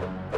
thank you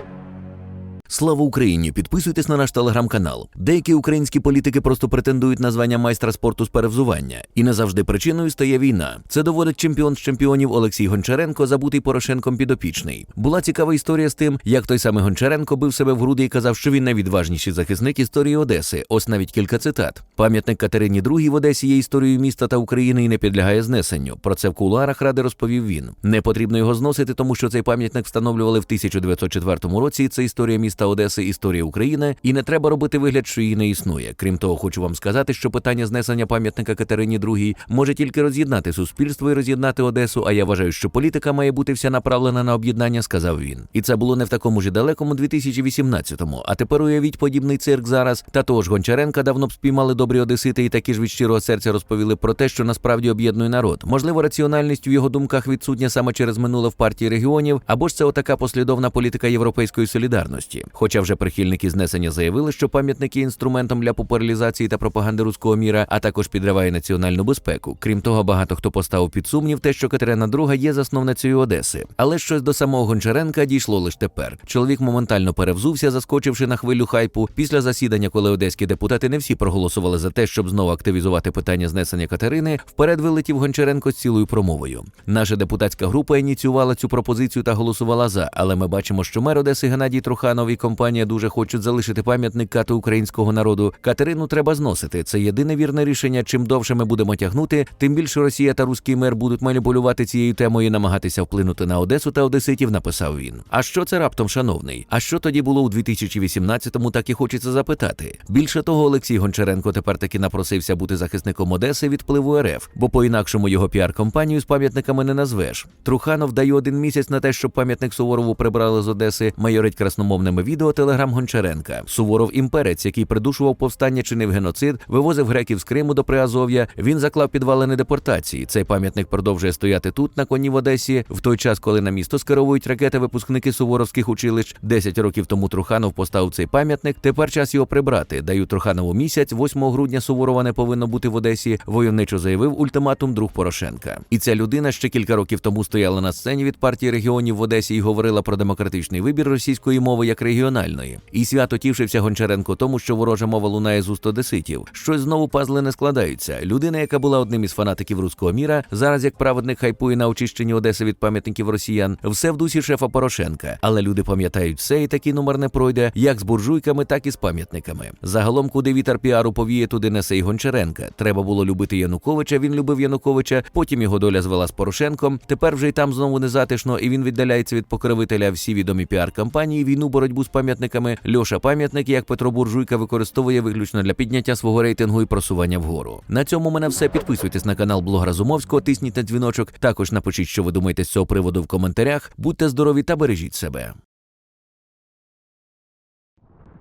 Слава Україні! Підписуйтесь на наш телеграм-канал. Деякі українські політики просто претендують на звання майстра спорту з перевзування, і не завжди причиною стає війна. Це доводить чемпіон з чемпіонів Олексій Гончаренко, забутий Порошенком підопічний. Була цікава історія з тим, як той самий Гончаренко бив себе в груди і казав, що він найвідважніший захисник історії Одеси. Ось навіть кілька цитат. Пам'ятник Катерині II в Одесі є історією міста та України і не підлягає знесенню. Про це в кулуарах ради розповів він. Не потрібно його зносити, тому що цей пам'ятник встановлювали в 1904 році. і Це історія міста Одеси, історія України, і не треба робити вигляд, що її не існує. Крім того, хочу вам сказати, що питання знесення пам'ятника Катерині II може тільки роз'єднати суспільство і роз'єднати Одесу. А я вважаю, що політика має бути вся направлена на об'єднання, сказав він. І це було не в такому ж далекому 2018-му. А тепер уявіть подібний цирк зараз. Та того ж Гончаренка давно б спіймали добрі одесити і такі ж від щирого серця розповіли про те, що насправді об'єднує народ. Можливо, раціональність в його думках відсутня саме через минуле в партії регіонів, або ж це отака послідовна політика європейської солідарності. Хоча вже прихильники знесення заявили, що пам'ятник є інструментом для популяризації та пропаганди руського міра, а також підриває національну безпеку. Крім того, багато хто поставив під сумнів те, що Катерина II є засновницею Одеси. Але щось до самого Гончаренка дійшло лише тепер. Чоловік моментально перевзувся, заскочивши на хвилю хайпу після засідання, коли одеські депутати не всі проголосували за те, щоб знову активізувати питання знесення Катерини. Вперед вилетів Гончаренко з цілою промовою. Наша депутатська група ініціювала цю пропозицію та голосувала за, але ми бачимо, що мер Одеси Геннадій Труханов і компанія дуже хочуть залишити пам'ятник кату українського народу. Катерину треба зносити. Це єдине вірне рішення. Чим довше ми будемо тягнути, тим більше Росія та руський мер будуть маніпулювати цією темою намагатися вплинути на Одесу та Одеситів. Написав він. А що це раптом, шановний? А що тоді було у 2018-му, Так і хочеться запитати. Більше того, Олексій Гончаренко тепер таки напросився бути захисником Одеси від впливу РФ, бо по-інакшому його піар-компанію з пам'ятниками не назвеш. Труханов дає один місяць на те, щоб пам'ятник Суворову прибрали з Одеси, майорить красномовними відео телеграм Гончаренка. Суворов імперець, який придушував повстання, чинив геноцид, вивозив греків з Криму до Приазов'я. Він заклав підвалини депортації. Цей пам'ятник продовжує стояти тут, на коні в Одесі, в той час, коли на місто скеровують ракети випускники суворовських училищ. Десять років тому Труханов поставив цей пам'ятник. Тепер час його прибрати. Даю Труханову місяць. 8 грудня Суворова не повинно бути в Одесі. Войовничо заявив ультиматум друг Порошенка. І ця людина ще кілька років тому стояла на сцені від партії регіонів в Одесі і говорила про демократичний вибір російської мови як регіональної. І свято тішився Гончаренко тому, що ворожа мова лунає з уст одеситів. Щось знову пазли не складаються. Людина, яка була одним із фанатиків руського міра, зараз як праведник хайпує на очищенні Одеси від пам'ятників росіян, все в дусі шефа Порошенка. Але люди пам'ятають все, і такий номер не пройде, як з буржуйками, так і з пам'ятниками. Загалом, куди вітер піару повіє, туди несе й Гончаренка. Треба було любити Януковича. Він любив Януковича. Потім його доля звела з Порошенком. Тепер вже й там знову незатишно, і він віддаляється від покровителя всі відомі піар-кампанії, війну, боротьбу з пам'ятниками. Льоша пам'ятник, як Петро Буржуйка, використовує виключно для підняття свого рейтингу і просування вгору. На цьому мене все. Підписуйтесь на канал Блог Разумовського, тисніть на дзвіночок. Також напишіть, що ви думаєте з цього приводу в коментарях. Будьте здорові та бережіть себе.